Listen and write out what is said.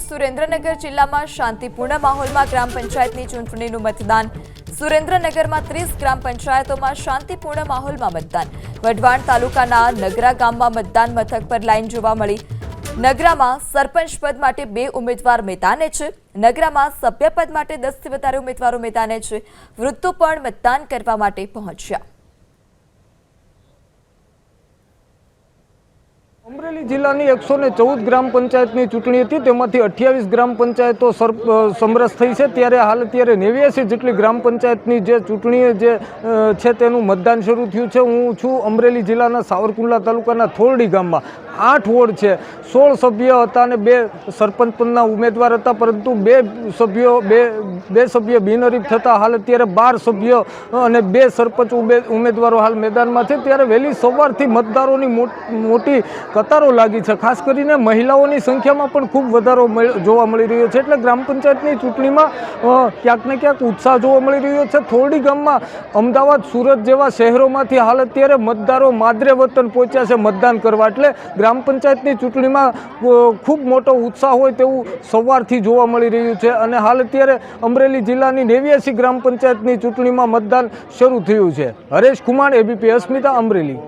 સુરેન્દ્રનગર જિલ્લામાં શાંતિપૂર્ણ માહોલમાં ગ્રામ પંચાયતની ચૂંટણીનું મતદાન. સુરેન્દ્રનગરમાં ત્રીસ ગ્રામ પંચાયતોમાં શાંતિપૂર્ણ માહોલમાં મતદાન. વઢવાણ તાલુકાના નગરા ગામમાં મતદાન મથક પર લાઈન જોવા મળી. નગરામાં સરપંચ પદ માટે બે ઉમેદવાર મેદાને છે. નગરામાં સભ્યપદ માટે દસથી વધારે ઉમેદવારો મેદાને છે. વૃદ્ધો પણ મતદાન કરવા માટે પહોંચ્યા. અમરેલી જિલ્લાની એકસો ને ચૌદ ગ્રામ પંચાયતની ચૂંટણી હતી. તેમાંથી અઠ્યાવીસ ગ્રામ પંચાયતો સમરસ થઈ છે. ત્યારે હાલ અત્યારે નેવ્યાસી જેટલી ગ્રામ પંચાયતની જે ચૂંટણી જે છે તેનું મતદાન શરૂ થયું છે. હું છું અમરેલી જિલ્લાના સાવરકુંડલા તાલુકાના થોરડી ગામમાં. આઠ વોર્ડ છે. સોળ સભ્ય હતા અને બે સરપંચ પદના ઉમેદવાર હતા, પરંતુ બે સભ્યો, બે બે સભ્ય બિનહરીફ થતા હાલ અત્યારે બાર સભ્ય અને બે સરપંચ ઉમેદવારો હાલ મેદાનમાં છે. ત્યારે વહેલી સવારથી મતદારોની મોટ- કતારો લાગી છે. ખાસ કરીને મહિલાઓની સંખ્યામાં પણ ખૂબ વધારો જોવા મળી રહ્યો છે. એટલે ગ્રામ પંચાયતની ચૂંટણીમાં ક્યાંક ને ક્યાંક ઉત્સાહ જોવા મળી રહ્યો છે. થોરડી ગામમાં અમદાવાદ, સુરત જેવા શહેરોમાંથી હાલ અત્યારે મતદારો માદરે વતન પહોંચ્યા છે મતદાન કરવા. એટલે ગ્રામ પંચાયતની ચૂંટણીમાં ખૂબ મોટો ઉત્સાહ હોય તેવું સવારથી જોવા મળી રહ્યું છે. અને હાલ અત્યારે અમરેલી જિલ્લાની નેવ્યાસી ગ્રામ પંચાયતની ચૂંટણીમાં મતદાન શરૂ થયું છે. હરેશ કુમાર એબીપી અસ્મિતા, અમરેલી.